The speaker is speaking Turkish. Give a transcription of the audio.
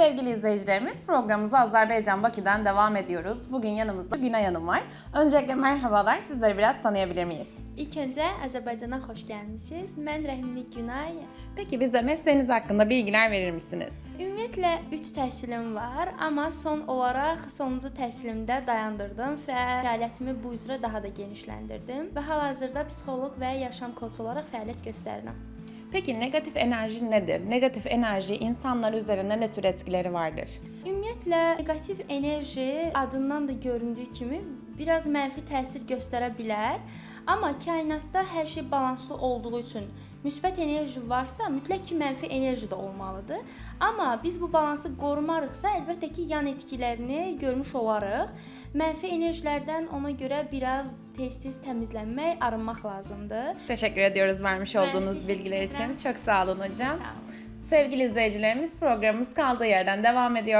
Sevgili izleyicilerimiz programımıza Azerbaycan Bakü'den devam ediyoruz. Bugün yanımızda Günay Hanım var. Öncelikle merhabalar, sizleri biraz tanıyabilir miyiz? İlk öncə Azərbaycana xoş gəlmisiniz. Mən Rəhimli Günay. Peki bize mesleğiniz hakkında bilgiler verir misiniz? Ümumiyyətlə 3 təhsilim var, amma son olaraq sonuncu təhsilimdə dayandırdım və fəaliyyətimi bu üzrə daha da genişləndirdim və hal-hazırda psixoloq və yaşam koçu olaraq fəaliyyət göstərirəm. Peki negatif enerji nedir? Negatif enerji insanlar üzerinde ne tür etkileri vardır? Ümumiyyətlə neqativ enerji adından da göründüyü kimi biraz mənfi təsir göstərə bilər. Amma kainatda hər şey balanslı olduğu üçün müsbət enerji varsa, mütləq ki, mənfi enerji də olmalıdır. Amma biz bu balansı qorumarıqsa, əlbəttə ki, yan etkilərini görmüş olarıq. Mənfi enerjilərdən ona görə biraz tez-tez təmizlənmək, arınmaq lazımdır. Teşekkür ediyoruz vermiş olduğunuz bilgiler için. Çok sağ olun hocam. Sağ olun. Sevgili izleyicilerimiz programımız kaldığı yerden devam ediyor.